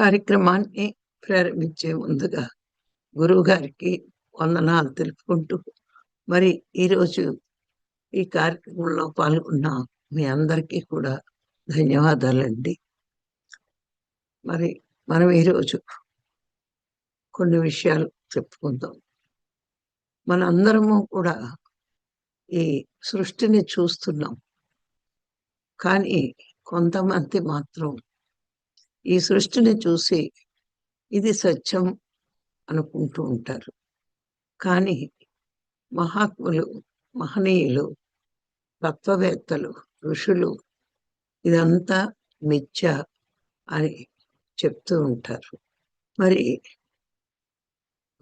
కార్యక్రమాన్ని ప్రారంభించే ముందుగా గురువు గారికి వందనాలు తెలుపుకుంటూ మరి ఈరోజు ఈ కార్యక్రమంలో పాల్గొన్న మీ అందరికీ కూడా ధన్యవాదాలండి. మరి మనం ఈరోజు కొన్ని విషయాలు చెప్పుకుందాం. మన అందరము కూడా ఈ సృష్టిని చూస్తున్నాం. కానీ కొంతమంది మాత్రం ఈ సృష్టిని చూసి ఇది సత్యం అనుకుంటూ ఉంటారు. కానీ మహాత్ములు మహనీయులు తత్వవేత్తలు ఋషులు ఇదంతా మిథ్య అని చెప్తూ ఉంటారు. మరి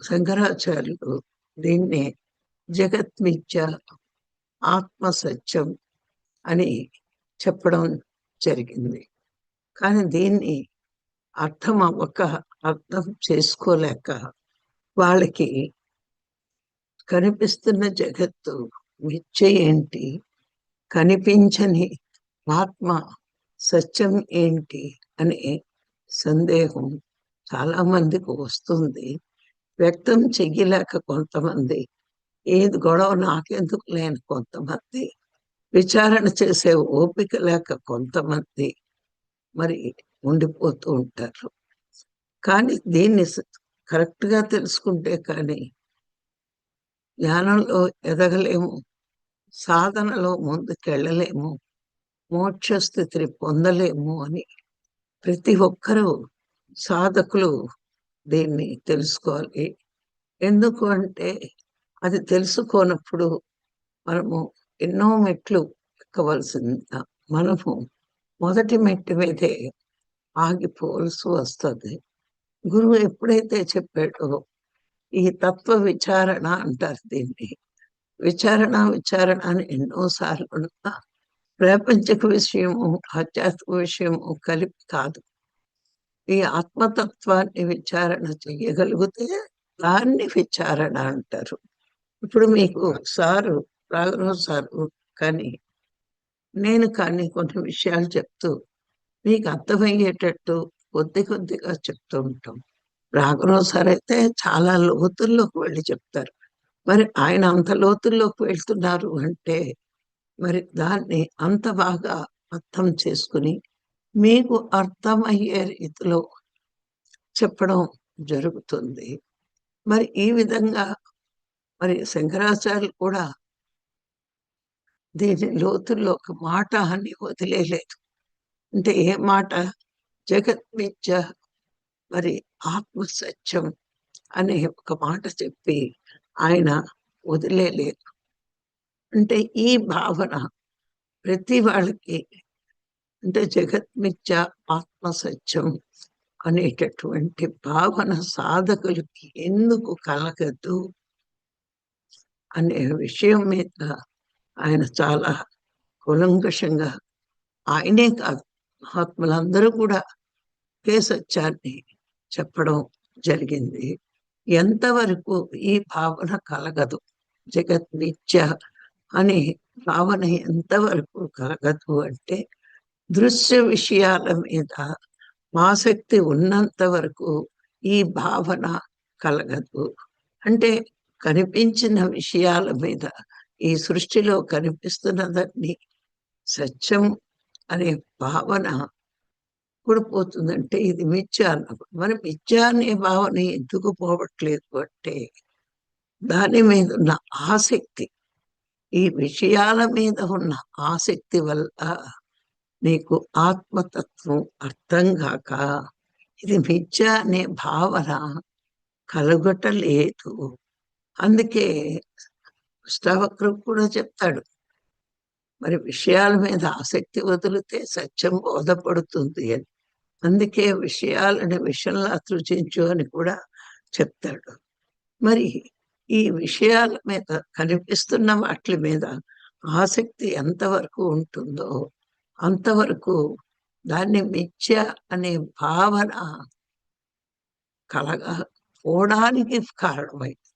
శంకరాచార్యులు దీన్ని జగత్ మిథ్య ఆత్మ సత్యం అని చెప్పడం జరిగింది. కానీ దీన్ని అర్థం అవ్వక అర్థం చేసుకోలేక వాళ్ళకి కనిపిస్తున్న జగత్తు మిథ్య ఏంటి? కనిపించని ఆత్మ సత్యం ఏంటి? అనే సందేహం చాలా మందికి వస్తుంది. వ్యక్తం చెయ్యలేక కొంతమంది ఏది గొడవ నాకెందుకు లేని కొంతమంది విచారణ చేసే ఓపిక లేక కొంతమంది మరి ఉండిపోతూ ఉంటారు. కానీ దీన్ని కరెక్ట్గా తెలుసుకుంటే కానీ జ్ఞానంలో ఎదగలేము సాధనలో ముందుకెళ్ళలేము మోక్ష స్థితిని పొందలేము అని ప్రతి ఒక్కరూ సాధకులు దీన్ని తెలుసుకోవాలి. ఎందుకు అంటే అది తెలుసుకోనప్పుడు మనము ఎన్నో మెట్లు ఎక్కవలసింది మనము మొదటి మెట్టు మీదే ఆగిపోవలసి వస్తుంది. గురువు ఎప్పుడైతే చెప్పాడో ఈ తత్వ విచారణ అంటారు దీన్ని. విచారణ విచారణ అని ఎన్నోసార్లు ప్రాపంచిక విషయము ఆధ్యాత్మిక విషయము కలిపి కాదు. ఈ ఆత్మతత్వాన్ని విచారణ చేయగలిగితే దాన్ని విచారణ అంటారు. ఇప్పుడు మీకు సారు రాఘరావు సారు కానీ నేను కానీ కొన్ని విషయాలు చెప్తూ మీకు అర్థమయ్యేటట్టు కొద్ది కొద్దిగా చెప్తూ ఉంటాం. రాఘరావు సార్ అయితే చాలా లోతుల్లోకి వెళ్ళి చెప్తారు. మరి ఆయన అంత లోతుల్లోకి వెళ్తున్నారు అంటే మరి దాన్ని అంత బాగా అర్థం చేసుకుని మీకు అర్థమయ్యే రీతిలో చెప్పడం జరుగుతుంది. మరి ఈ విధంగా మరి శంకరాచార్యులు కూడా దీని లోతుల్లో ఒక మాట అని వదిలేలేదు. అంటే ఏ మాట? జగత్ జగత్మిత్య మరి ఆత్మ సత్యం అనే ఒక మాట చెప్పి ఆయన వదిలేలేదు. అంటే ఈ భావన ప్రతి వాళ్ళకి అంటే జగత్మిత్య ఆత్మ సత్యం అనేటటువంటి భావన సాధకులకి ఎందుకు కలగదు? అనే విషయం మీద ఆయన చాలా కులంకషంగా ఆయనే కాదు మహాత్ములందరూ కూడా ఒకే సత్యాన్ని చెప్పడం జరిగింది. ఎంతవరకు ఈ భావన కలగదు జగత్ నిత్య అనే భావన ఎంతవరకు కలగదు అంటే దృశ్య విషయాల మీద ఆసక్తి ఉన్నంత వరకు ఈ భావన కలగదు. అంటే కనిపించిన విషయాల మీద ఈ సృష్టిలో కనిపిస్తున్నదాన్ని సత్యం అనే భావన కూడిపోతుందంటే ఇది మిథ్య అన్నప్పుడు. మరి మిథ్య అనే భావన ఎందుకు పోవట్లేదు అంటే దాని మీద ఉన్న ఆసక్తి ఈ విషయాల మీద ఉన్న ఆసక్తి వల్ల నీకు ఆత్మతత్వం అర్థం కాక ఇది మిథ్య అనే భావన కలగటలేదు. అందుకే అష్టావక్రం కూడా చెప్తాడు. మరి విషయాల మీద ఆసక్తి వదిలితే సత్యం బోధపడుతుంది అని. అందుకే విషయాలని విషయంలా సృజించు అని కూడా చెప్తాడు. మరి ఈ విషయాల మీద కనిపిస్తున్న వాటి మీద ఆసక్తి ఎంతవరకు ఉంటుందో అంతవరకు దాన్ని మిథ్య అనే భావన కలగపోవడానికి కారణమైంది.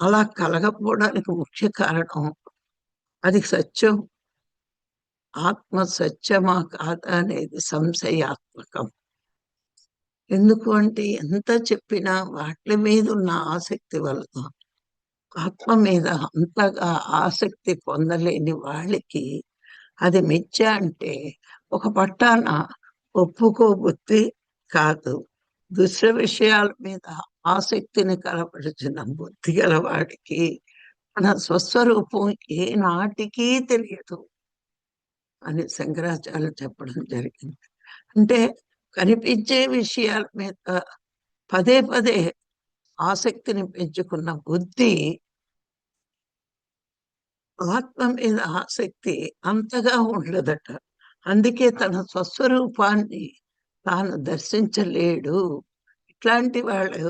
అలా కలగపోవడానికి ముఖ్య కారణం అది సత్యం. ఆత్మ సత్యమా కాదా అనేది సంశయాత్మకం. ఎందుకు అంటే ఎంత చెప్పినా వాటి మీద ఉన్న ఆసక్తి వల్ల ఆత్మ మీద అంతగా ఆసక్తి పొందలేని వాళ్ళకి అది మిథ్య అంటే ఒక పట్టాన ఒప్పుకోబుద్ధి కాదు. దుష్ట విషయాల మీద ఆసక్తిని కలపరిచిన బుద్ధి గలవాడికి మన స్వస్వరూపం ఏ నాటికి తెలియదు అని శంకరాచార్యులు చెప్పడం జరిగింది. అంటే కనిపించే విషయాల మీద పదే పదే ఆసక్తిని పెంచుకున్న బుద్ధి ఆత్మ మీద ఆసక్తి అంతగా ఉండదట. అందుకే తన స్వస్వరూపాన్ని తాను దర్శించలేడు. ఇట్లాంటి వాళ్ళు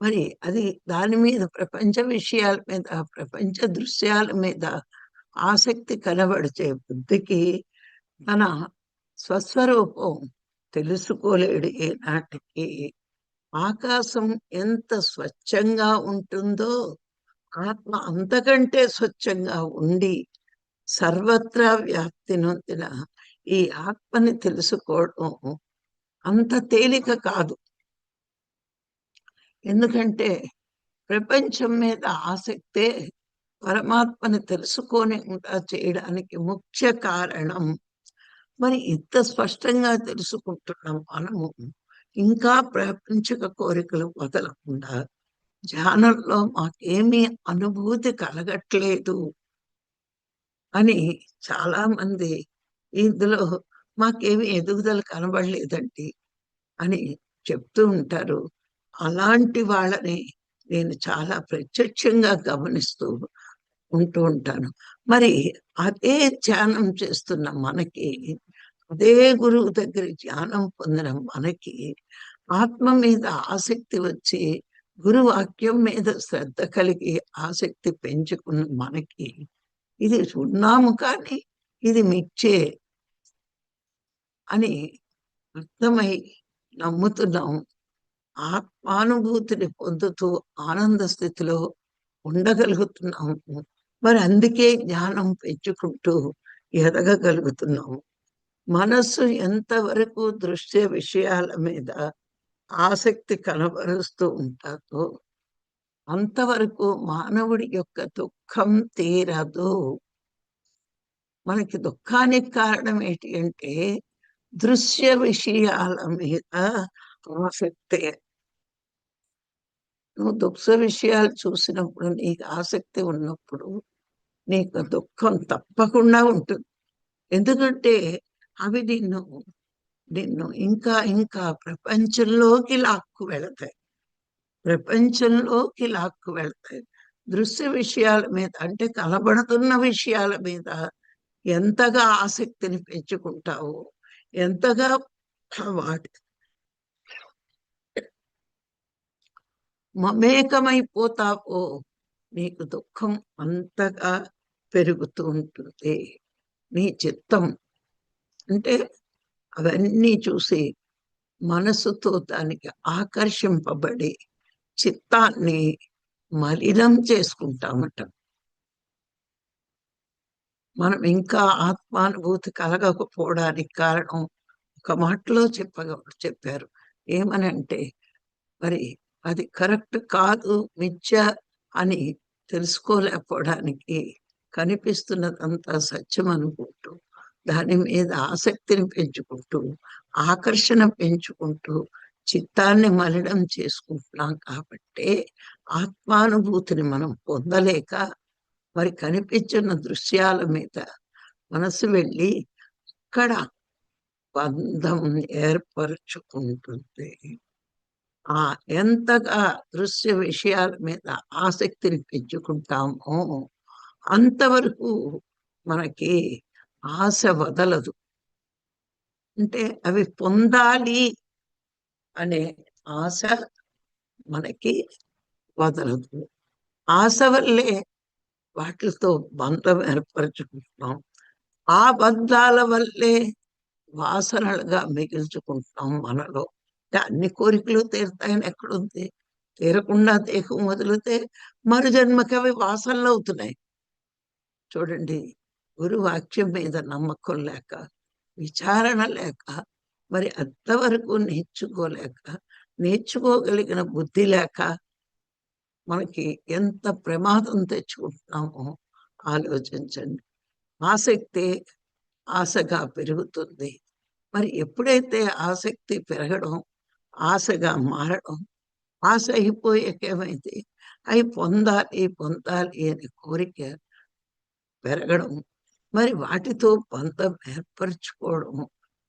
మరి అది దాని మీద ప్రపంచ విషయాల మీద ప్రపంచ దృశ్యాల మీద ఆసక్తి కనబడిచే బుద్ధికి తన స్వస్వరూపం తెలుసుకోలేడు ఏనాటికి. ఆకాశం ఎంత స్వచ్ఛంగా ఉంటుందో ఆత్మ అంతకంటే స్వచ్ఛంగా ఉండి సర్వత్రా వ్యాప్తి నొందిన ఈ ఆత్మని తెలుసుకోవడం అంత తేలిక కాదు. ఎందుకంటే ప్రపంచం మీద ఆసక్తే పరమాత్మని తెలుసుకొని ఉంటా చేయడానికి ముఖ్య కారణం. మరి ఇంత స్పష్టంగా తెలుసుకుంటున్నాం మనము. ఇంకా ప్రపంచక కోరికలు వదలకుండా ధ్యానంలో మాకేమీ అనుభూతి కలగట్లేదు అని చాలా మంది ఇందులో మాకేమీ ఎదుగుదల కనబడలేదండి అని చెప్తూ ఉంటారు. అలాంటి వాళ్ళని నేను చాలా ప్రత్యక్షంగా గమనిస్తూ ఉంటూ ఉంటాను. మరి అదే ధ్యానం చేస్తున్న మనకి అదే గురువు దగ్గర ధ్యానం పొందిన మనకి ఆత్మ మీద ఆసక్తి వచ్చి గురు వాక్యం మీద శ్రద్ధ కలిగి ఆసక్తి పెంచుకున్న మనకి ఇది ఉన్నాము కానీ ఇది మిచ్చే అని అర్థమై నమ్ముతున్నాం. ఆత్మానుభూతిని పొందుతూ ఆనంద స్థితిలో ఉండగలుగుతున్నాము. మరి అందుకే జ్ఞానం పెంచుకుంటూ ఎదగగలుగుతున్నాము. మనస్సు ఎంతవరకు దృశ్య విషయాల మీద ఆసక్తి కనబరుస్తూ ఉంటాదో అంతవరకు మానవుడి యొక్క దుఃఖం తీరదు. మనకి దుఃఖానికి కారణం ఏంటి అంటే దృశ్య విషయాల మీద ఆసక్తి. నువ్వు దుఃఖ విషయాలు చూసినప్పుడు నీకు ఆసక్తి ఉన్నప్పుడు నీకు దుఃఖం తప్పకుండా ఉంటుంది. ఎందుకంటే అవి నిన్ను నిన్ను ఇంకా ఇంకా ప్రపంచంలోకి లాక్కు వెళతాయి. ప్రపంచంలోకి లాక్కు వెళతాయి. దృశ్య విషయాల మీద అంటే కనబడుతున్న విషయాల మీద ఎంతగా ఆసక్తిని పెంచుకుంటావు ఎంతగా వాటి మమేకమైపోతావో నీకు దుఃఖం అంతగా పెరుగుతూ ఉంటుంది. నీ చిత్తం అంటే అవన్నీ చూసి మనసుతో దానికి ఆకర్షింపబడి చిత్తాన్ని మలినం చేసుకుంటామట. మనం ఇంకా ఆత్మానుభూతి కలగకపోవడానికి కారణం ఒక మాటలో చెప్పగ చెప్పారు. ఏమని అంటే మరి అది కరెక్ట్ కాదు మిథ్య అని తెలుసుకోలేకపోవడానికి కనిపిస్తున్నదంతా సత్యం అనుకుంటూ దాని మీద ఆసక్తిని పెంచుకుంటూ ఆకర్షణ పెంచుకుంటూ చిత్తాన్ని మలినం చేసుకుంటున్నాం కాబట్టి ఆత్మానుభూతిని మనం పొందలేక మరి కనిపించిన దృశ్యాల మీద మనసు వెళ్ళి అక్కడ బంధం ఏర్పరచుకుంటుంది. ఆ ఎంతగా దృశ్య విషయాల మీద ఆసక్తిని పెంచుకుంటామో అంతవరకు మనకి ఆశ వదలదు. అంటే అవి పొందాలి అనే ఆశ మనకి వదలదు. ఆశ వల్లే వాటితో బంధం ఏర్పరచుకుంటున్నాం. ఆ బంధాల వల్లే వాసనలుగా మిగిల్చుకుంటున్నాం మనలో. అన్ని కోరికలు తీరుతాయని ఎక్కడుంది? తీరకుండా దేహం వదిలితే మరు జన్మకి అవి వాసనలు అవుతున్నాయి. చూడండి గురు వాక్యం మీద నమ్మకం లేక విచారణ లేక మరి అంతవరకు నేర్చుకోలేక నేర్చుకోగలిగిన బుద్ధి లేక మనకి ఎంత ప్రమాదం తెచ్చుకుంటున్నామో ఆలోచించండి. ఆసక్తి ఆశగా పెరుగుతుంది. మరి ఎప్పుడైతే ఆసక్తి పెరగడం ఆశగా మారడం ఆశ అయిపోయాకేమైంది అవి పొందాలి పొందాలి అనే కోరిక పెరగడం మరి వాటితో బంధం ఏర్పరచుకోవడం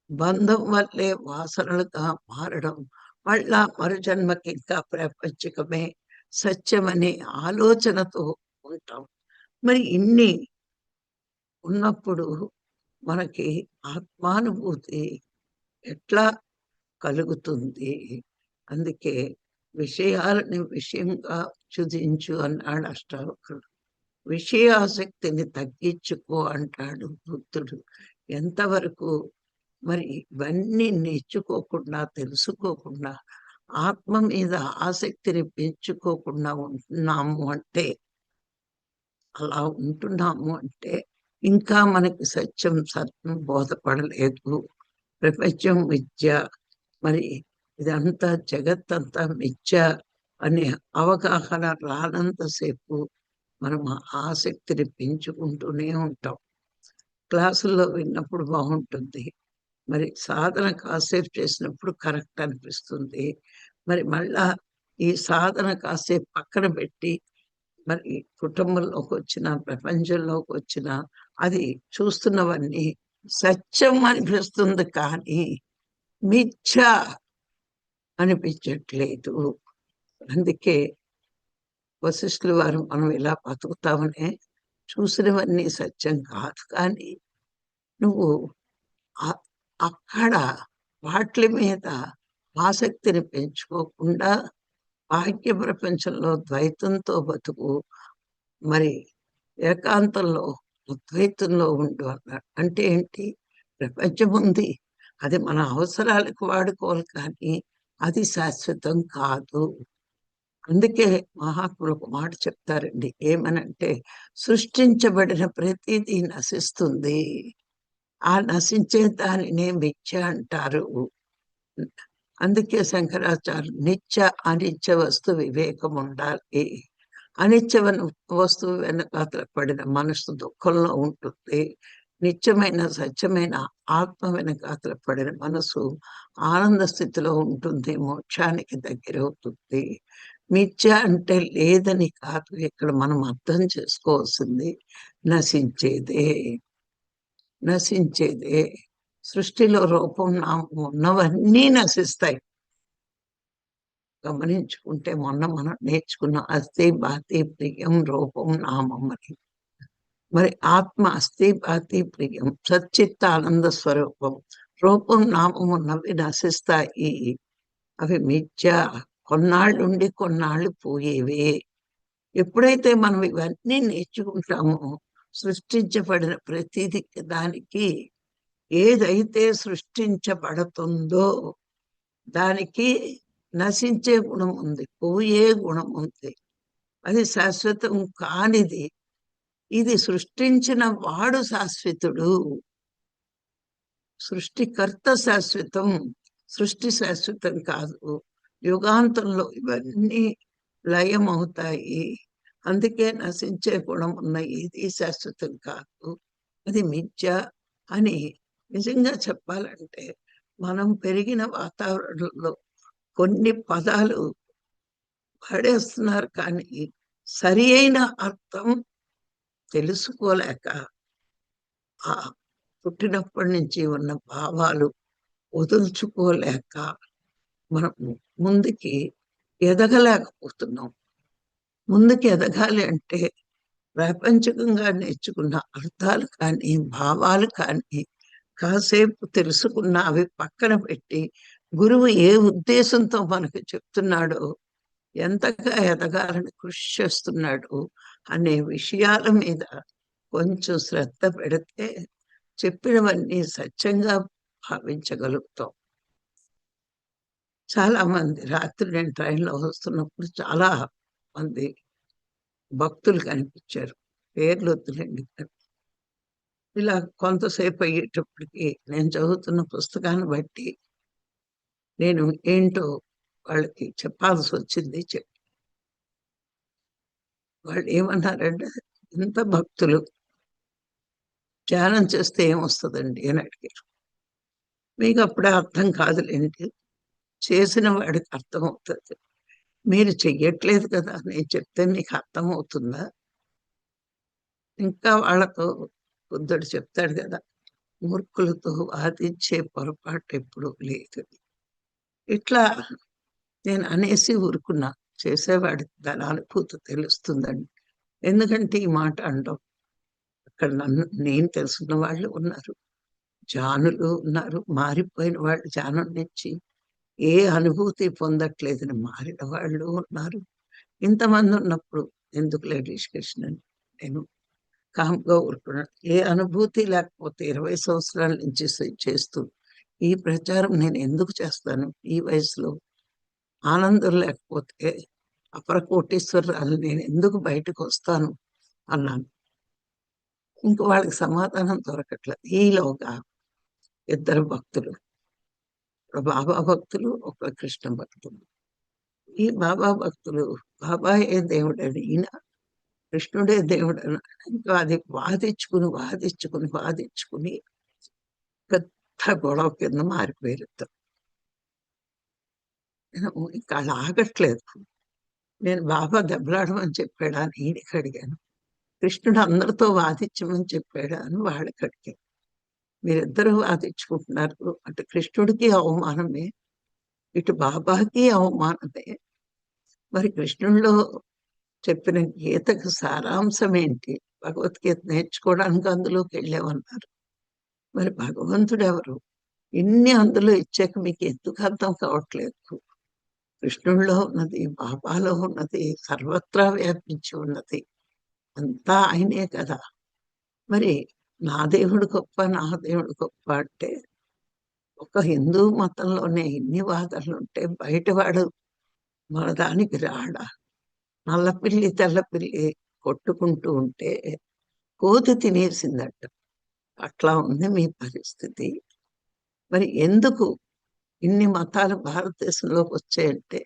బంధం వల్లే వాసనలుగా మారడం మళ్ళా మరుజన్మకి ఇంకా ప్రపంచకమే సత్యమనే ఆలోచనతో ఉంటాం. మరి ఇన్ని ఉన్నప్పుడు మనకి ఆత్మానుభూతి ఎట్లా కలుగుతుంది. అందుకే విషయాలని విషయంగా చుదించు అన్నాడు అష్టావకుడు విషయాసక్తిని తగ్గించుకో అంటాడు బుద్ధుడు. ఎంతవరకు? మరి ఇవన్నీ నేర్చుకోకుండా తెలుసుకోకుండా ఆత్మ మీద ఆసక్తిని పెంచుకోకుండా ఉంటున్నాము అంటే అలా ఉంటున్నాము అంటే ఇంకా మనకి సత్యం సత్యం బోధపడలేదు. ప్రపంచం విద్య మరి ఇదంతా జగత్తంతా మిథ్య అనే అవగాహన రానంతసేపు మనం ఆసక్తిని పెంచుకుంటూనే ఉంటాం. క్లాసుల్లో విన్నప్పుడు బాగుంటుంది. మరి సాధన కాసేపు చేసినప్పుడు కరెక్ట్ అనిపిస్తుంది. మరి మళ్ళా ఈ సాధన కాసేపు పక్కన పెట్టి మరి కుటుంబంలోకి వచ్చిన ప్రపంచంలోకి వచ్చిన అది చూస్తున్నవన్నీ సత్యం అనిపిస్తుంది కానీ మిథ్య అనిపించట్లేదు. అందుకే వశిష్ఠుల వారు మనం ఇలా బతుకుతామనే చూసినవన్నీ సత్యం కాదు. కానీ నువ్వు అక్కడ వాటి మీద ఆసక్తిని పెంచుకోకుండా బాహ్య ప్రపంచంలో ద్వైతంతో బతుకు మరి ఏకాంతంలో అద్వైతంలో ఉండు అన్నాడు అంటే ఏంటి? ప్రపంచం ఉంది అది మన అవసరాలకు వాడుకోవాలి కానీ అది శాశ్వతం కాదు. అందుకే మహాత్ములు ఒక మాట చెప్తారండి. ఏమనంటే సృష్టించబడిన ప్రతిదీ నశిస్తుంది. ఆ నశించే దానినే మిథ్య అంటారు. అందుకే శంకరాచార్య నిత్య అనిత్య వస్తు వివేకం ఉండాలి. అనిత్య వస్తువు వెనకాతల పడిన మనసు దుఃఖంలో ఉంటుంది. నిత్యమైన సత్యమైన ఆత్మ వెనకాతల పడిన మనసు ఆనంద స్థితిలో ఉంటుంది మోక్షానికి దగ్గర అవుతుంది. మిథ్య అంటే లేదని కాదు ఇక్కడ మనం అర్థం చేసుకోవాల్సింది నశించేదే. నశించేదే. సృష్టిలో రూపం నామం ఉన్నవన్నీ నశిస్తాయి. గమనించుకుంటే మొన్న మనం నేర్చుకున్న అస్థి బాతి ప్రియం రూపం నామం అని. మరి ఆత్మ అస్థి బాతి ప్రియం సచ్చిత్త ఆనంద స్వరూపం రూపం నామం ఉన్నవి నశిస్తాయి. అవి మిథ్య కొన్నాళ్ళుండి కొన్నాళ్ళు పోయేవే. ఎప్పుడైతే మనం ఇవన్నీ నేర్చుకుంటామో సృష్టించబడిన ప్రతిది దానికి ఏదైతే సృష్టించబడుతుందో దానికి నశించే గుణం ఉంది పోయే గుణం ఉంది. అది శాశ్వతం కానిది ఇది సృష్టించిన వాడు శాశ్వతుడు. సృష్టికర్త శాశ్వతం సృష్టి శాశ్వతం కాదు. యుగాంతంలో ఇవన్నీ లయం అవుతాయి అందుకే నశించే గుణం ఉన్న ఇది శాశ్వతం కాదు. అది మిథ్య అని నిజంగా చెప్పాలంటే మనం పెరిగిన వాతావరణంలో కొన్ని పదాలు పడేస్తున్నారు కానీ సరి అయిన అర్థం తెలుసుకోలేక ఆ పుట్టినప్పటి నుంచి ఉన్న భావాలు వదుల్చుకోలేక మనం ముందుకి ఎదగలేకపోతున్నాం. ముందుకు ఎదగాలి అంటే ప్రాపంచికంగా నేర్చుకున్న అర్థాలు కానీ భావాలు కానీ కాసేపు తెలుసుకున్న అవి పక్కన పెట్టి గురువు ఏ ఉద్దేశంతో మనకు చెప్తున్నాడో ఎంతగా ఎదగాలని కృషి చేస్తున్నాడు అనే విషయాల మీద కొంచెం శ్రద్ధ పెడితే చెప్పినవన్నీ సత్యంగా భావించగలుగుతాం. చాలా మంది రాత్రి నేను ట్రైన్లో వస్తున్నప్పుడు చాలా మంది భక్తులు కనిపించారు. పేర్లు వద్దులేండి. ఇలా కొంతసేపు అయ్యేటప్పటికి నేను చదువుతున్న పుస్తకాన్ని బట్టి నేను ఏంటో వాళ్ళకి చెప్పాల్సి వచ్చింది చెప్పి వాళ్ళు ఏమన్నారంటే ఇంత భక్తులు ధ్యానం చేస్తే ఏమొస్తుందండి? అని అడిగారు. మీకు అప్పుడే అర్థం కాదులేండి. చేసిన వాడికి అర్థం అవుతుంది మీరు చెయ్యట్లేదు కదా నేను చెప్తే మీకు అర్థం అవుతుందా ఇంకా వాళ్ళతో బుద్ధుడు చెప్తాడు కదా మూర్ఖులతో వాదించే పొరపాటు ఎప్పుడు లేదు. ఇట్లా నేను అనేసి ఊరుకున్నా. చేసేవాడి దాని అనుభూతి తెలుస్తుందండి. ఎందుకంటే ఈ మాట అండం. అక్కడ నన్ను నేను తెలుసున్న వాళ్ళు ఉన్నారు. జానులు ఉన్నారు. మారిపోయిన వాళ్ళు జానం నుంచి ఏ అనుభూతి పొందట్లేదని మారిన వాళ్ళు ఉన్నారు. ఇంతమంది ఉన్నప్పుడు ఎందుకు డిస్కషన్ అని నేను కామ్గా ఊరుకున్నాను. ఏ అనుభూతి లేకపోతే ఇరవై సంవత్సరాల నుంచి చేస్తూ ఈ ప్రచారం నేను ఎందుకు చేస్తాను? ఈ వయసులో ఆనందం లేకపోతే అపర కోటీశ్వరాలు నేను ఎందుకు బయటకు వస్తాను అన్నాను. ఇంక వాళ్ళకి సమాధానం దొరకట్లేదు. ఈలోగా ఇద్దరు భక్తులు బాబా భక్తులు ఒక కృష్ణ భక్తులు. ఈ బాబా భక్తులు బాబా ఏ దేవుడని ఈయన కృష్ణుడే దేవుడు ఇంకా అది వాదించుకుని వాదించుకుని వాదించుకుని పెద్ద గొడవ కింద మారిపోయారు ఇంకా అలా ఆగట్లేదు నేను బాబా దెబ్బలాడమని చెప్పాడా? అని ఈయనకి అడిగాను. కృష్ణుడు అందరితో వాదించమని చెప్పాడా అని వాళ్ళకి అడిగాను. మీరిద్దరూ వాదించుకుంటున్నారు అటు కృష్ణుడికి అవమానమే ఇటు బాబాకి అవమానమే. మరి కృష్ణుడిలో చెప్పిన గీతకు సారాంశం ఏంటి భగవద్గీత నేర్చుకోవడానికి అందులోకి వెళ్ళామన్నారు. మరి భగవంతుడు ఎవరు ఇన్ని అందులో ఇచ్చాక మీకు ఎందుకు అర్థం కావట్లేదు? కృష్ణుల్లో ఉన్నది బాబాలో ఉన్నది సర్వత్రా వ్యాపించి ఉన్నది అంతా ఆయనే కదా. మరి నా దేవుడు గొప్ప నా దేవుడు గొప్ప అంటే ఒక హిందూ మతంలోనే ఇన్ని వాదనలు ఉంటే బయటవాడు మన దానికి రాడా నల్లపిల్లి తెల్లపిల్లి కొట్టుకుంటూ ఉంటే కోతి తినేసిందట. అట్లా ఉంది మీ పరిస్థితి. మరి ఎందుకు ఇన్ని మతాలు భారతదేశంలోకి వచ్చాయంటే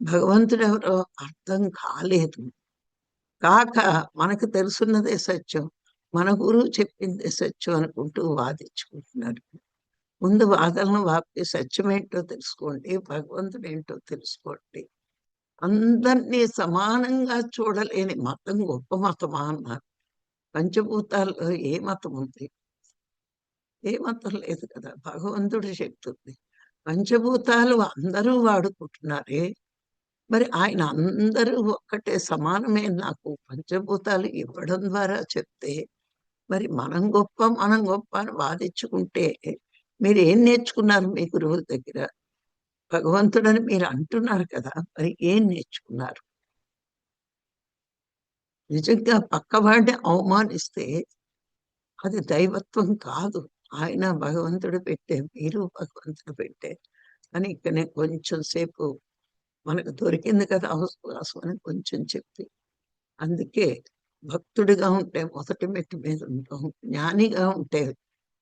భగవంతుడు ఎవరో అర్థం కాలేదు. కాక మనకు తెలుసున్నదే సత్యం మన గురువు చెప్పిందే సత్యం అనుకుంటూ వాదించుకుంటున్నారు ముందు వాదనలు వాపి సత్యం ఏంటో తెలుసుకోండి భగవంతుడు ఏంటో తెలుసుకోండి. అందరినీ సమానంగా చూడలేని మతం గొప్ప మతమా అన్నారు. పంచభూతాల్లో ఏ మతం ఉంది ఏ మతం లేదు కదా భగవంతుడి శక్తి ఉంది పంచభూతాలు అందరూ వాడుకుంటున్నారే. మరి ఆయన అందరూ ఒక్కటే సమానమే నాకు పంచభూతాలు ఇవ్వడం ద్వారా చెప్తే మరి మనం గొప్ప మనం గొప్ప అని వాదించుకుంటే మీరు ఏం నేర్చుకున్నారు మీ గురువుల దగ్గర? భగవంతుడని మీరు అంటున్నారు కదా మరి ఏం నేర్చుకున్నారు? నిజంగా పక్కవాడిని అవమానిస్తే అది దైవత్వం కాదు. ఆయన భగవంతుడు పెట్టే మీరు భగవంతుడు పెట్టే. అని ఇక్కడ కొంచెం సేపు మనకు దొరికింది కదా అవకాశం అని కొంచెం చెప్పి. అందుకే భక్తుడిగా ఉంటే మొదటి మెట్టు మీద ఉంటాం జ్ఞానిగా ఉంటే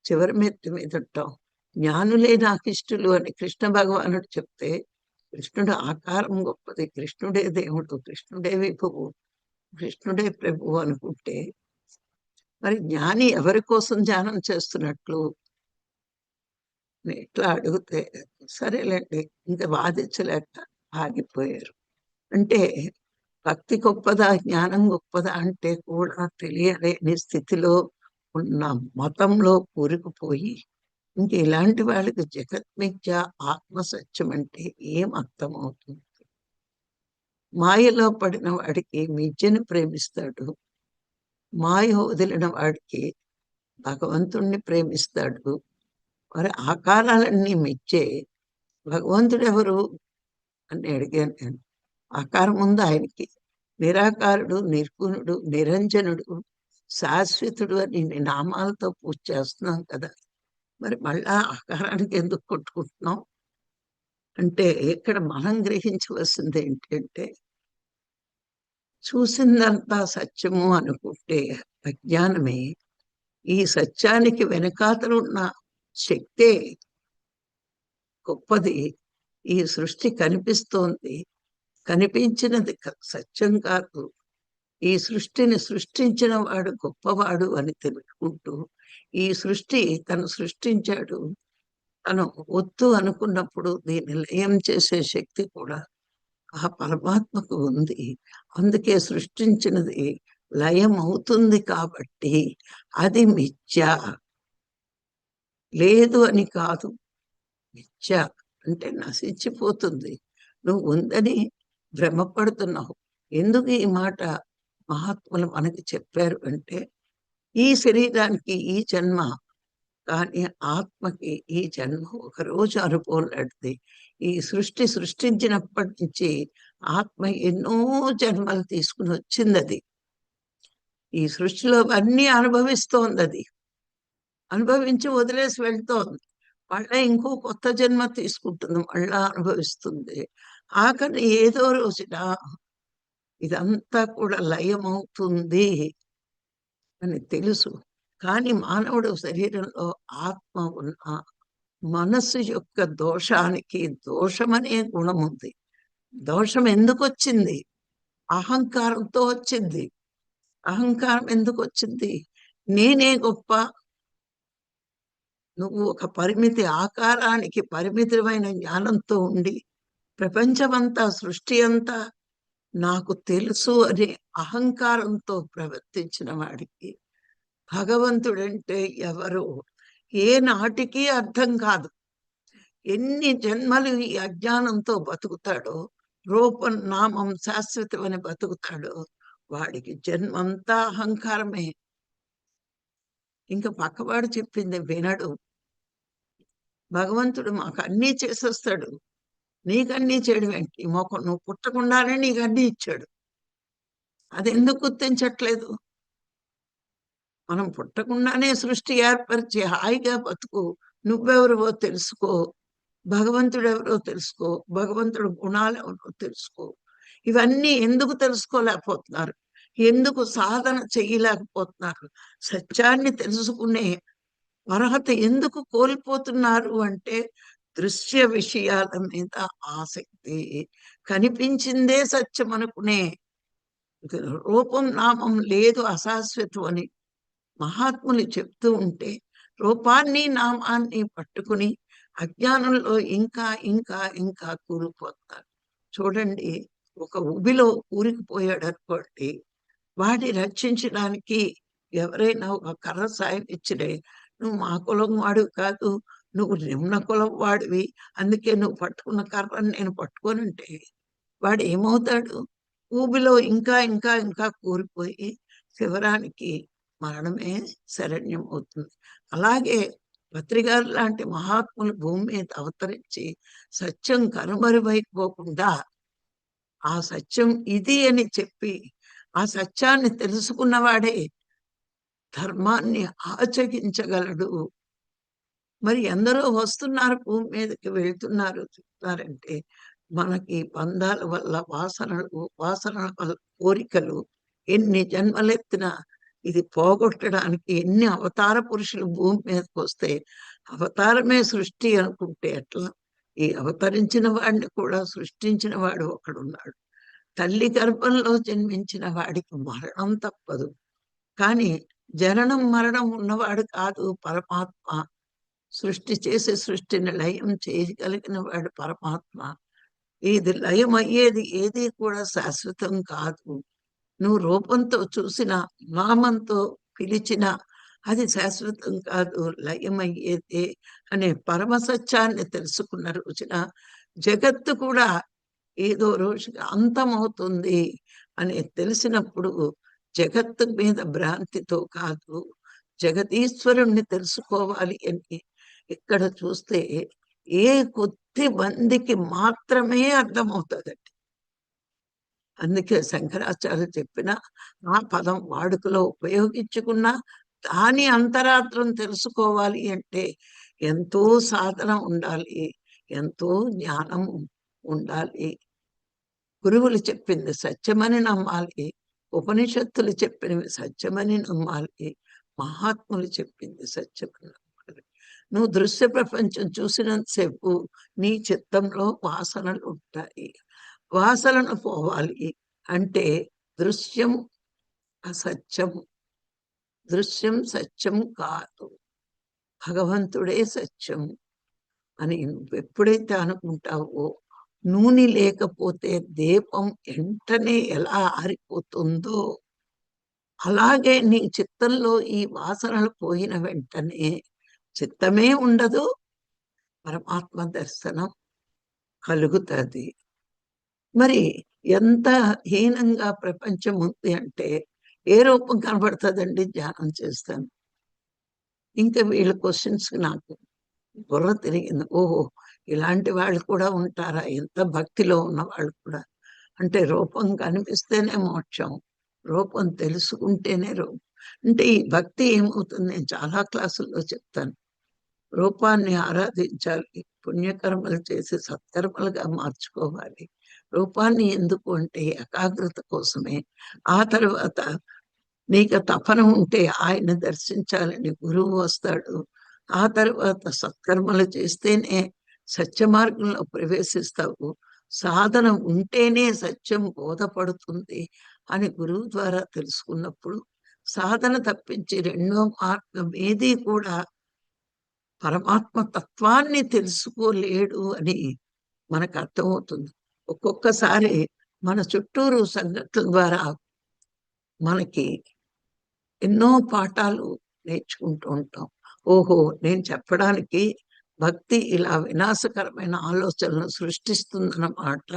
చివరి మెట్టు మీద ఉంటాం జ్ఞానులే నాకు ఇష్టలు అని కృష్ణ భగవానుడు చెప్తే కృష్ణుడు ఆకారం గొప్పది కృష్ణుడే దేవుడు కృష్ణుడే విభువు కృష్ణుడే ప్రభువు అనుకుంటే మరి జ్ఞాని ఎవరి కోసం ధ్యానం చేస్తున్నట్లు? ఇట్లా అడిగితే సరేలేండి ఇంకా వాదించలేక ఆగిపోయారు. అంటే భక్తి గొప్పదా జ్ఞానం గొప్పదా అంటే కూడా తెలియలేని స్థితిలో ఉన్న మతంలో కూరుకుపోయి ఇంక ఇలాంటి వాళ్ళకి జగత్మిథ్య ఆత్మసత్యం అంటే ఏం అర్థమవుతుంది? మాయలో పడిన వాడికి మిథ్యను ప్రేమిస్తాడు. మాయ వదిలిన వాడికి భగవంతుణ్ణి ప్రేమిస్తాడు. మరి ఆకారాలన్నీ మిచ్చే భగవంతుడు ఎవరు అని అడిగాను నేను. ఆకారం ఉంది ఆయనకి? నిరాకారుడు నిర్గుణుడు నిరంజనుడు శాశ్వతుడు అని నామాలతో పూజ చేస్తున్నాం కదా. మరి మళ్ళా ఆకారానికి ఎందుకు కొట్టుకుంటున్నాం? అంటే ఇక్కడ మనం గ్రహించవలసింది ఏంటంటే చూసిందంతా సత్యము అనుకుంటే అజ్ఞానమే. ఈ సత్యానికి వెనకాతలు ఉన్న శక్తే గొప్పది. ఈ సృష్టి కనిపిస్తోంది. కనిపించినది సత్యం కాదు. ఈ సృష్టిని సృష్టించిన వాడు గొప్పవాడు అని తెలుసుకుంటూ ఈ సృష్టి తను సృష్టించాడు. తను వద్దు అనుకున్నప్పుడు దీన్ని లయం చేసే శక్తి కూడా ఆ పరమాత్మకు ఉంది. అందుకే సృష్టించినది లయం అవుతుంది కాబట్టి అది మిథ్య. లేదు అని కాదు. మిథ్య అంటే నశించిపోతుంది. నువ్వు ఉందని భ్రమపడుతున్నావు. ఎందుకు ఈ మాట మహాత్ములు మనకి చెప్పారు అంటే ఈ శరీరానికి ఈ జన్మ కానీ ఆత్మకి ఈ జన్మ ఒక రోజు అనుకోలేడిది ఈ సృష్టి సృష్టించినప్పటి నుంచి ఆత్మ ఎన్నో జన్మలు తీసుకుని వచ్చింది అది ఈ సృష్టిలో అన్నీ అనుభవిస్తోంది అది అనుభవించి వదిలేసి వెళ్తోంది. మళ్ళీ ఇంకో కొత్త జన్మ తీసుకుంటుంది మళ్ళా అనుభవిస్తుంది. ఆఖరి ఏదో రోజున ఇదంతా కూడా లయమవుతుంది అని తెలుసు. కానీ మానవుడు శరీరంలో ఆత్మ ఉన్న మనస్సు యొక్క దోషానికి దోషమనే గుణం ఉంది దోషం ఎందుకు వచ్చింది అహంకారంతో వచ్చింది. అహంకారం ఎందుకు వచ్చింది నేనే గొప్ప. నువ్వు ఒక పరిమితి ఆకారానికి పరిమితమైన జ్ఞానంతో ఉండి ప్రపంచమంతా సృష్టి అంతా నాకు తెలుసు అనే అహంకారంతో ప్రవర్తించిన వాడికి భగవంతుడంటే ఎవరు? ఏ నాటికి అర్థం కాదు. ఎన్ని జన్మలు ఈ అజ్ఞానంతో బతుకుతాడో రూపం నామం శాశ్వతమని బతుకుతాడో వాడికి జన్మంతా అహంకారమే. ఇంకా పక్కవాడు చెప్పింది వినడు. భగవంతుడు మాకు అన్నీ చేసేస్తాడు. నీకన్నీ చేయడం ఏంటి? మొక్క నువ్వు పుట్టకుండానే నీకు అన్నీ ఇచ్చాడు. అది ఎందుకు గుర్తించట్లేదు? మనం పుట్టకుండానే సృష్టి ఏర్పరిచి హాయిగా బతుకు. నువ్వెవరివో తెలుసుకో. భగవంతుడు ఎవరో తెలుసుకో. భగవంతుడు గుణాలు ఎవరో తెలుసుకో. ఇవన్నీ ఎందుకు తెలుసుకోలేకపోతున్నారు? ఎందుకు సాధన చేయలేకపోతున్నారు సత్యాన్ని తెలుసుకునే అర్హత ఎందుకు కోల్పోతున్నారు అంటే దృశ్య విషయాల మీద ఆసక్తి. కనిపించిందే సత్యం అనుకునే రూపం నామం లేదు అశాశ్వతం అని మహాత్ములు చెప్తూ ఉంటే రూపాన్ని నామాన్ని పట్టుకుని అజ్ఞానంలో ఇంకా ఇంకా ఇంకా కూలిపోతారు. చూడండి ఒక ఉబిలో కూరికిపోయాడు అనుకోండి వాడి రక్షించడానికి ఎవరైనా ఒక కర్ర సాయం ఇచ్చిరే నువ్వు మా కులం వాడు కాదు నువ్వు నిమ్న కులం వాడివి అందుకే నువ్వు పట్టుకున్న కర్రని నేను పట్టుకోనంటే వాడు ఏమవుతాడు? ఊబిలో ఇంకా ఇంకా ఇంకా కూరిపోయి శివరానికి మరణమే శరణ్యం అవుతుంది. అలాగే పత్రికారు లాంటి మహాత్ములు భూమి మీద అవతరించి సత్యం కనుమరువైపోకుండా ఆ సత్యం ఇది అని చెప్పి ఆ సత్యాన్ని తెలుసుకున్నవాడే ధర్మాన్ని ఆచగించగలడు మరి ఎందరో వస్తున్నారు భూమి మీదకి వెళ్తున్నారు చెప్తారంటే మనకి బంధాల వల్ల వాసనలు వాసనల వల్ల కోరికలు ఎన్ని జన్మలెత్తిన ఇది పోగొట్టడానికి ఎన్ని అవతార పురుషులు భూమి మీదకి వస్తే అవతారమే సృష్టి అనుకుంటే అట్లా ఈ అవతరించిన వాడిని కూడా సృష్టించిన వాడు ఒకడున్నాడు. తల్లి గర్భంలో జన్మించిన వాడికి మరణం తప్పదు. కానీ జననం మరణం ఉన్నవాడు కాదు. పరమాత్మ సృష్టి చేసే సృష్టిని లయం చేయగలిగిన వాడు పరమాత్మ. ఇది లయం అయ్యేది ఏది కూడా శాశ్వతం కాదు. నువ్వు రూపంతో చూసిన నామంతో పిలిచిన అది శాశ్వతం కాదు లయమయ్యేదే అనే పరమ సత్యాన్ని తెలుసుకున్న రోజున జగత్తు కూడా ఏదో రోజుగా అంతమవుతుంది అని తెలిసినప్పుడు జగత్తు మీద భ్రాంతితో కాదు జగదీశ్వరుణ్ణి తెలుసుకోవాలి అని ఇక్కడ చూస్తే ఏ కొద్ది మందికి మాత్రమే అర్థమవుతుందండి. అందుకే శంకరాచార్య చెప్పిన ఆ పదం వాడుకలో ఉపయోగించుకున్న దాని అంతరాత్రం తెలుసుకోవాలి అంటే ఎంతో సాధన ఉండాలి ఎంతో జ్ఞానం ఉండాలి. గురువులు చెప్పింది సత్యమని నమ్మాలి ఉపనిషత్తులు చెప్పినవి సత్యమని నమ్మాలి మహాత్ములు చెప్పింది సత్యమని నమ్మాలి. నువ్వు దృశ్య ప్రపంచం చూసినంతసేపు నీ చిత్తంలో వాసనలు ఉంటాయి. వాసనలు పోవాలి అంటే దృశ్యం అసత్యం. దృశ్యం సత్యం కాదు. భగవంతుడే సత్యం అని నువ్వు ఎప్పుడైతే అనుకుంటావో నూనె లేకపోతే దీపం వెంటనే ఎలా ఆరిపోతుందో అలాగే నీ చిత్తంలో ఈ వాసనలు పోయిన వెంటనే చిత్తమే ఉండదు పరమాత్మ దర్శనం కలుగుతుంది. మరి ఎంత హీనంగా ప్రపంచం ఉంది అంటే ఏ రూపం కనబడుతుందండి ధ్యానం చేస్తాను? ఇంకా వీళ్ళ క్వశ్చన్స్ నాకు బుర్ర తిరిగింది. ఓహో ఇలాంటి వాళ్ళు కూడా ఉంటారా? ఎంత భక్తిలో ఉన్న వాళ్ళు కూడా. అంటే రూపం కనిపిస్తేనే మోక్షం రూపం తెలుసుకుంటేనే రూపం. అంటే ఈ భక్తి ఏమవుతుంది? నేను చాలా క్లాసుల్లో చెప్తాను. రూపాన్ని ఆరాధించాలి పుణ్యకర్మలు చేసి సత్కర్మలుగా మార్చుకోవాలి. రూపాన్ని ఎందుకు అంటే ఏకాగ్రత కోసమే. ఆ తర్వాత నీకు తపన ఉంటే ఆయన దర్శించాలని గురువు వస్తాడు. ఆ తర్వాత సత్కర్మలు చేస్తేనే సత్య మార్గంలో ప్రవేశిస్తావు. సాధన ఉంటేనే సత్యం బోధపడుతుంది అని గురువు ద్వారా తెలుసుకున్నప్పుడు సాధన తప్పించి రెండో మార్గం ఏది కూడా పరమాత్మ తత్వాన్ని తెలుసుకోలేడు అని మనకు అర్థమవుతుంది. ఒక్కొక్కసారి మన చుట్టూరు సంగతుల ద్వారా మనకి ఎన్నో పాఠాలు నేర్చుకుంటూ ఉంటాం. ఓహో నేను చెప్పడానికి భక్తి ఇలా వినాశకరమైన ఆలోచనలు సృష్టిస్తుందన్నమాట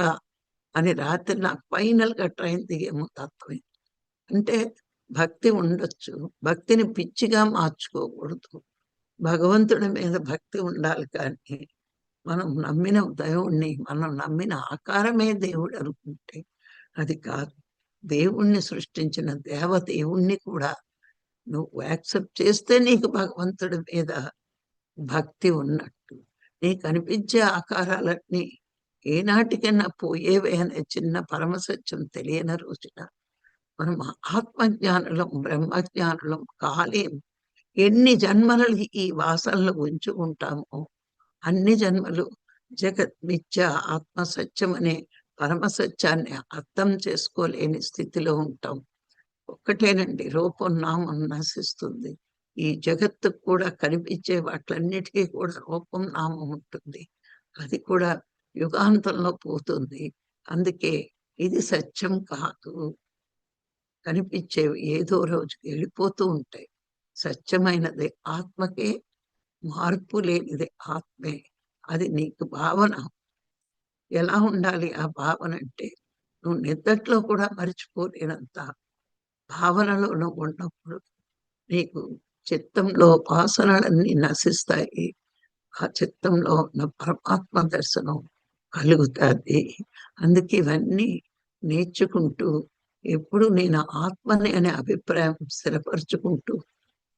అని రాత్రి నాకు ఫైనల్గా ట్రైన్ దిగేమో తత్వమే అంటే భక్తి ఉండొచ్చు. భక్తిని పిచ్చిగా మార్చుకోకూడదు. భగవంతుడి మీద భక్తి ఉండాలి కానీ మనం నమ్మిన దేవుణ్ణి మనం నమ్మిన ఆకారమే దేవుడు అనుకుంటే అది కాదు. దేవుణ్ణి సృష్టించిన దేవ దేవుణ్ణి కూడా నువ్వు యాక్సెప్ట్ చేస్తే నీకు భగవంతుడి మీద భక్తి ఉన్నట్టు. నీకు అనిపించే ఆకారాలన్నీ ఏనాటికైనా పోయేవే అనే చిన్న పరమసత్యం తెలియని రోజున మనం ఆత్మజ్ఞానులం బ్రహ్మజ్ఞానులం కాలేం ఎన్ని జన్మలు ఈ వాసనలు ఉంచుకుంటామో అన్ని జన్మలు జగత్ మిథ్య ఆత్మ సత్యం అనే పరమసత్యాన్ని అర్థం చేసుకోలేని స్థితిలో ఉంటాం. ఒక్కటేనండి రూపం నామం నశిస్తుంది. ఈ జగత్తు కూడా కనిపించే వాటిలన్నిటికీ కూడా రూపం నామం ఉంటుంది. అది కూడా యుగాంతంలో పోతుంది. అందుకే ఇది సత్యం కాదు. కనిపించేవి ఏదో రోజు వెళ్ళిపోతూ ఉంటాయి. సత్యమైనది. ఆత్మకే మార్పు లేనిది ఆత్మే. అది నీకు భావన. ఎలా ఉండాలి ఆ భావన అంటే నువ్వు నిద్దట్లో కూడా మర్చిపోలేనంత భావనలో నువ్వు ఉన్నప్పుడు నీకు చిత్తంలో వాసనలన్నీ నశిస్తాయి. ఆ చిత్తంలో ఉన్న పరమాత్మ దర్శనం కలుగుతుంది. అందుకే ఇవన్నీ నేర్చుకుంటూ ఎప్పుడు నేను ఆత్మని అనే అభిప్రాయం స్థిరపరుచుకుంటూ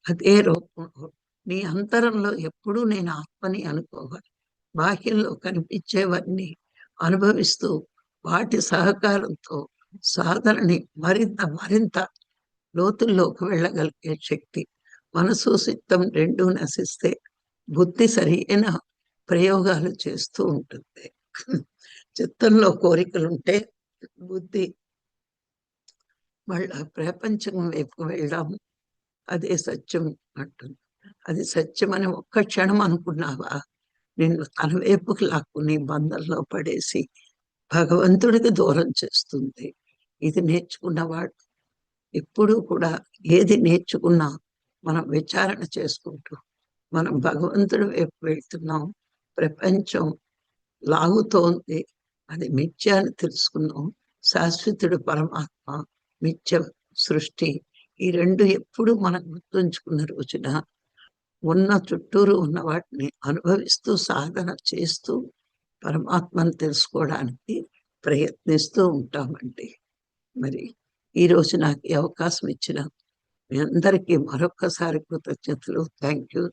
అదే రూపంలో నీ అంతరంలో ఎప్పుడూ నేను ఆత్మని అనుకోవాలి. బాహ్యంలో కనిపించేవన్నీ అనుభవిస్తూ వాటి సహకారంతో సాధనని మరింత మరింత లోతుల్లోకి వెళ్ళగలిగే శక్తి. మనసు సిద్ధం రెండు నశిస్తే బుద్ధి సరైన ప్రయోగాలు చేస్తూ ఉంటుంది. చిత్తంలో కోరికలుంటే బుద్ధి మళ్ళా ప్రపంచం వైపు వెళ్దాము. అదే సత్యం అంటుంది. అది సత్యం అని ఒక్క క్షణం అనుకున్నావా? నిన్ను తన వైపుకి లాక్కుని బంధంలో పడేసి భగవంతుడికి దూరం చేస్తుంది. ఇది నేర్చుకున్నవాడు. ఎప్పుడూ కూడా ఏది నేర్చుకున్నా మనం విచారణ చేసుకుంటూ మనం భగవంతుడి వైపు వెళ్తున్నాం. ప్రపంచం లాగుతోంది. అది మిథ్య అని తెలుసుకున్నాం. శాశ్వతుడు పరమాత్మ మిథ్య సృష్టి ఈ రెండు ఎప్పుడు మనం గుర్తుంచుకున్న రోజున ఉన్న చుట్టూరు ఉన్న వాటిని అనుభవిస్తూ సాధన చేస్తూ పరమాత్మను తెలుసుకోవడానికి ప్రయత్నిస్తూ ఉంటామండి. మరి ఈ రోజు నాకు ఈ అవకాశం ఇచ్చిన మీ అందరికీ మరొక్కసారి కృతజ్ఞతలు. Thank you